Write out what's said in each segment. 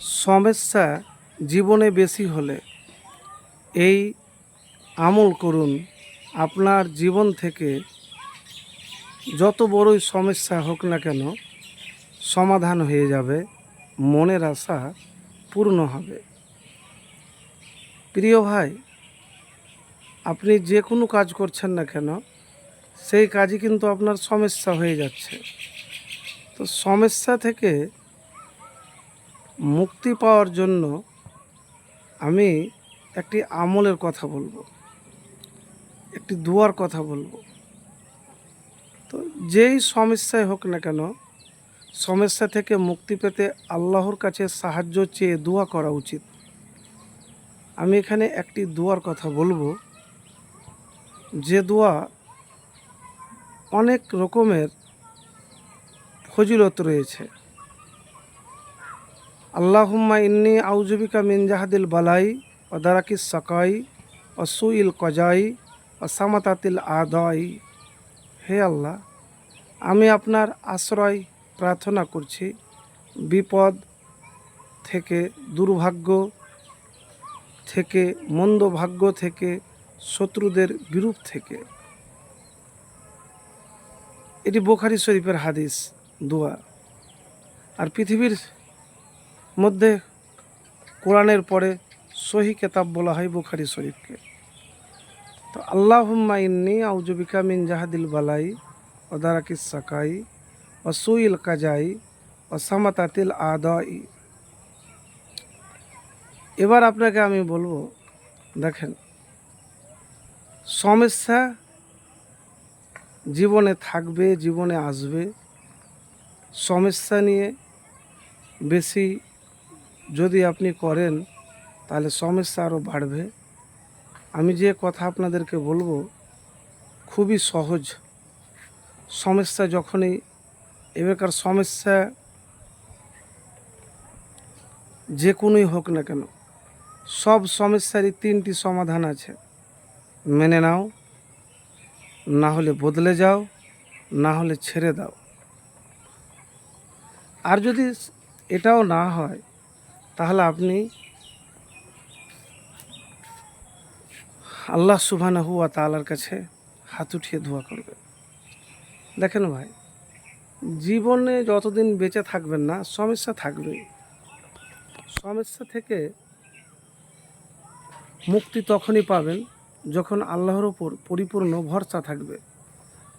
সমস্যা জীবনে বেশি হলে এই আমল করুন। আপনার জীবন থেকে যত বড়ই সমস্যা হোক না কেন, সমাধান হয়ে যাবে, মনের আশা পূর্ণ হবে। প্রিয় ভাই, আপনি যে কোনো কাজ করছেন না কেন, সেই কাজই কিন্তু আপনার সমস্যা হয়ে যাচ্ছে। তো সমস্যা থেকে মুক্তি পাওয়ার জন্য আমি একটি আমলের কথা বলব, একটি দুয়ার কথা বলব। তো যেই সমস্যায় হোক না কেন, সমস্যা থেকে মুক্তি পেতে আল্লাহর কাছে সাহায্য চেয়ে দোয়া করা উচিত। আমি এখানে একটি দোয়ার কথা বলব, যে দোয়া অনেক রকমের ফজিলত রয়েছে। আল্লাহুম্মা ইন্নি আউজুবিকা মিনজাহাদিল বালাই ও দারাকিস সাকাই ও সুইল কজাই ও সামাতাতিল আদাই। হে আল্লাহ, আমি আপনার আশ্রয় প্রার্থনা করছি। বিপদ থেকে, দুর্ভাগ্য থেকে, মন্দ ভাগ্য থেকে, শত্রুদের বিরূপ থেকে। এটি বোখারি শরীফের হাদিস, দোয়া। আর পৃথিবীর মধ্যে কোরআনের পরে সহি কেতাব বলা হয় বুখারি শরীফকে। তো আল্লাহুম্মা ইন্নি আউজুবিকা মিন জাহাদিল বালাই ও দারাকিস সাকাই সুইল কাজাই ও সামাতাতিল আদাই। এবার আপনাকে আমি বলব, দেখেন, সমস্যা জীবনে থাকবে, জীবনে আসবে, সমস্যা নিয়ে বেশি যদি আপনি করেন, তাহলে সমস্যা আরও বাড়বে। আমি যে কথা আপনাদেরকে বলব, খুবই সহজ। সমস্যা যখনই এবারকার সমস্যা যে কোনোই হোক না কেন, সব সমস্যারই তিনটি সমাধান আছে। মেনে নাও, না হলে বদলে যাও, না হলে ছেড়ে দাও। আর যদি এটাও না হয় তাহলে আপনি আল্লাহ সুবহানাহু হুয়া তালার কাছে হাত উঠিয়ে ধোয়া করবেন। দেখেন ভাই, জীবনে যতদিন বেঁচে থাকবেন না, সমস্যা থাকবেই। সমস্যা থেকে মুক্তি তখনই পাবেন যখন আল্লাহর ওপর পরিপূর্ণ ভরসা থাকবে।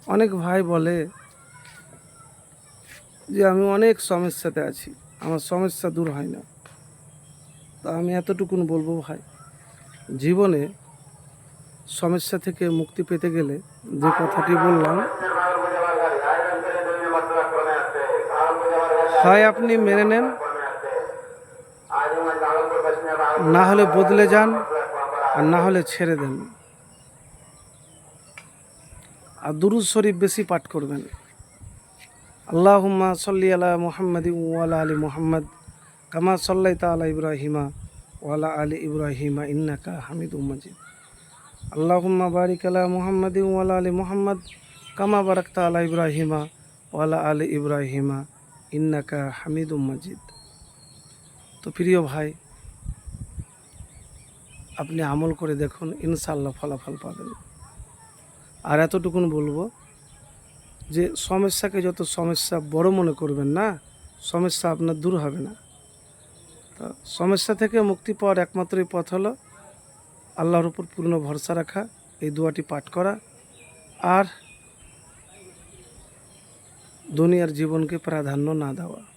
অনেক ভাই বলে যে, আমি অনেক সমস্যাতে আছি, আমার সমস্যা দূর হয় না। তা আমি এতটুকুন বলব ভাই, জীবনে সমস্যা থেকে মুক্তি পেতে গেলে যে কথাটি বললাম, হয় আপনি মেনে নেন, না হলে বদলে যান, আর না হলে ছেড়ে দেন। আর দুরুজ শরীফ বেশি পাঠ করবেন। আল্লাহুম্মা সাল্লি আলা মুহাম্মাদ ওয়ালা আলী মুহাম্মদ। কামা সাল্লাই তালা ইব্রাহিমা ওয়ালা আলী ইব্রাহিমা ইন্নাকা হামিদুম মাজিদ। আল্লাহুম্মা বারিক আলা মুহাম্মাদ ওয়ালা আলী মুহাম্মদ কামা বারাকতা আলা ইব্রাহিমা ওয়ালা আলী ইব্রাহিমা ইন্নাকা হামিদুম মাজিদ। তো প্রিয় ভাই, আপনি আমল করে দেখুন ইনশাল্লাহ ফলাফল পাবেন। আর এতটুকুন বলব যে সমস্যাকে যত সমস্যা বড় মনে করবেন না, সমস্যা আপনার দূর হবে না। সমস্যা থেকে মুক্তি পাওয়ার একমাত্রই পথ হলো আল্লাহর উপর পূর্ণ ভরসা রাখা, এই দুয়াটি পাঠ করা। আর দুনিয়ার জীবনকে প্রাধান্য না দেওয়া।